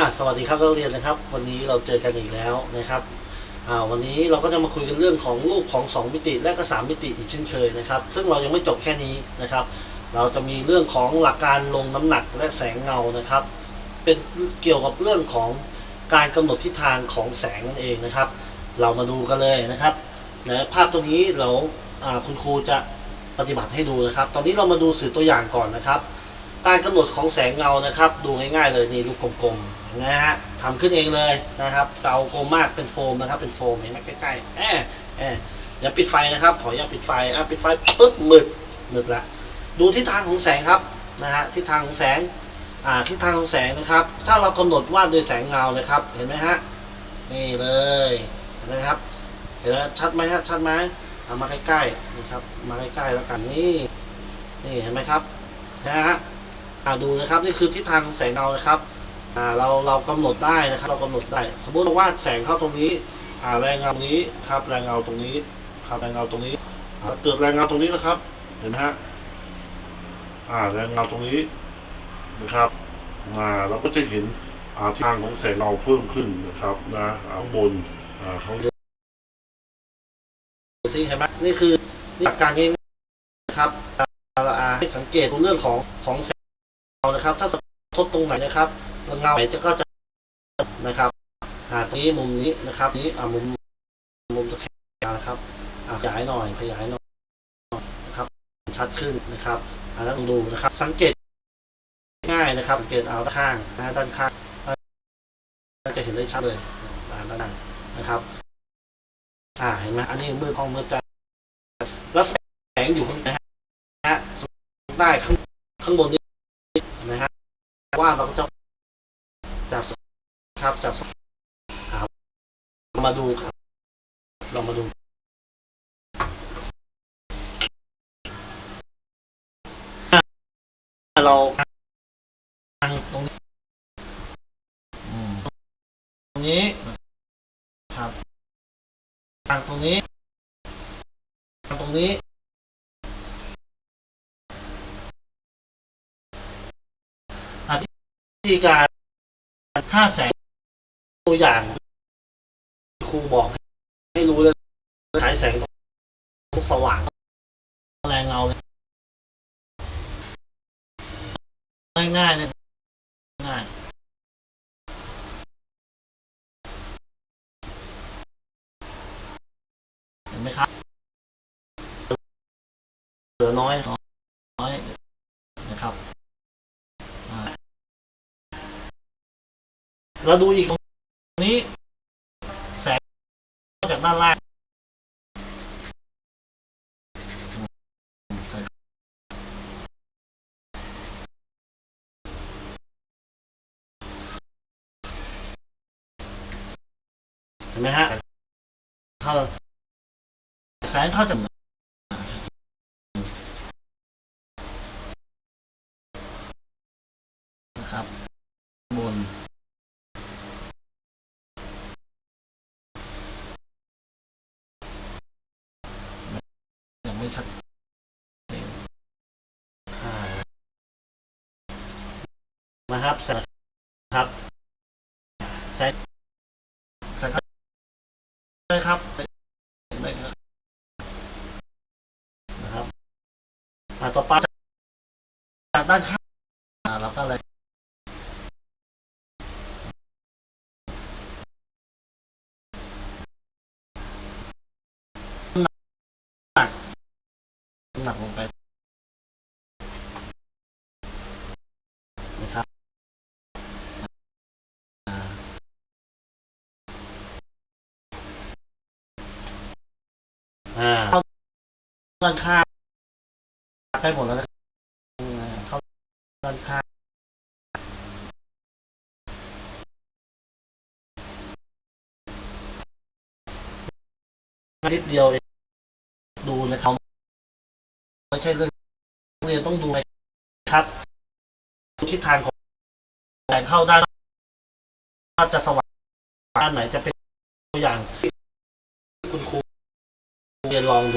อ่าสวัสดีครับนักเรียนนะครับ วันนี้เราเจอกันอีกแล้วนะครับอ่าวันนี้เราก็จะมาคุยกันเรื่องของรูปของ 2 มิติและก็ 3 มิติอีกเช่นเคยนะครับ ซึ่งเรายังไม่จบแค่นี้นะครับ เราจะมีเรื่องของหลักการลงน้ำหนักและแสงเงานะครับ เป็นเกี่ยวกับเรื่องของการกำหนดทิศทางของแสงนั่นเองนะครับ เรามาดูกันเลยนะครับนะภาพตรงนี้เราคุณครูจะปฏิบัติให้ดูนะครับ ตอนนี้เรามาดูสื่อตัวอย่างก่อนนะครับ การกำหนดของแสงเงานะครับ ดูง่ายๆเลยนี่ลูกกลมๆนะฮะทำขึ้นเองเลยนะครับเตากลมมากเป็นโฟมนะครับ เป็นโฟมเห็นไหมใกล้ๆแอบแอบอย่าปิดไฟนะครับ ขออย่าปิดไฟอะปิดไฟปึ๊บมืดมืดละดูทิศทางของแสงครับนะฮะทิศทางของแสงอ่าทิศทางของแสงนะครับ ถ้าเรากำหนดวาดโดยแสงเงานะครับ เห็นไหมฮะนี่เลยนไหมครับ เห็นไหมชัดไหมฮะชัดไหมเอามาใกล้ๆนะครับ มาใกล้ๆแล้วกันนี่นี่เห็นไหมครับนะฮะ ดูนะครับนี่คือทิศทางแสงเงานะครับอ่าเราเรากำหนดได้นะครับเรากำหนดได้ สมมุติว่าวาดแสงเข้าตรงนี้อ่าแรงเงาตรงนี้ครับแรงเงาตรงนี้ครับแรงเงาตรงนี้เกิดแรงเงาตรงนี้นะครับ เห็นไหมฮะอ่าแรงเงาตรงนี้นะครับอ่าเราก็จะเห็นอ่าทิศทางของแสงเงาเพิ่มขึ้นนะครับนะข้างบนอ่าเขาซิเห็นไหมนี่คือนี่หลักการง่ายๆนะครับอ่าให้สังเกตเรื่องของของแสง นะครับ ถ้าสะทบตรงไหนนะครับเงาไหนจะก็จะนะครับอ่าตรงนี้มุมนี้นะครับนี้อ่ามุมมุมตะแคงนะครับอ่าขยายหน่อยขยายหน่อยนะครับ ชัดขึ้นนะครับอ่าแล้วลองดูนะครับ สังเกตง่ายนะครับสังเกตเอาด้านข้างนะด้านข้างก็จะเห็นได้ชัดเลยอ่าด้านข้างนะครับอ่าเห็นไหมอันนี้มือของมือจัดแล้วแสงอยู่ข้างไหนฮะได้ข้างข้างบนนี้ นไหมฮะว่าเราจะจากครับจากครับมาดูครับเรามาดูเราทางตรงนี้ตรงนี้ครับทางตรงนี้ทางตรงนี้ ธีการถ้าแสงตัวอย่างครูบอกให้รู้เลยฉายแสงต้องสว่างแรงเงาเลยง่ายๆนะง่ายเห็นไหมครับเหลือน้อย เราดูอีกตรงนี้ แสงจากด้านล่างเห็นไหมฮะเข้าแสงเข้าจาก ยังไม่ชัดเจนอ่านะครับสงครับแสงแสงเลยครับเลยครับนะครับอ่าต่อไปจากด้านข้างอ่าเราก็เลย อ่าเข้าด้านข้างใกล้หมดแล้วนะเข้าด้านข้างนิดเดียวเองดูนะครับไม่ใช่เรื่องเรียนต้องดูนะครับทิศทางของแสงเข้าด้านว่าจะสว่างด้านไหนจะเป็นตัวอย่าง ที่คุณ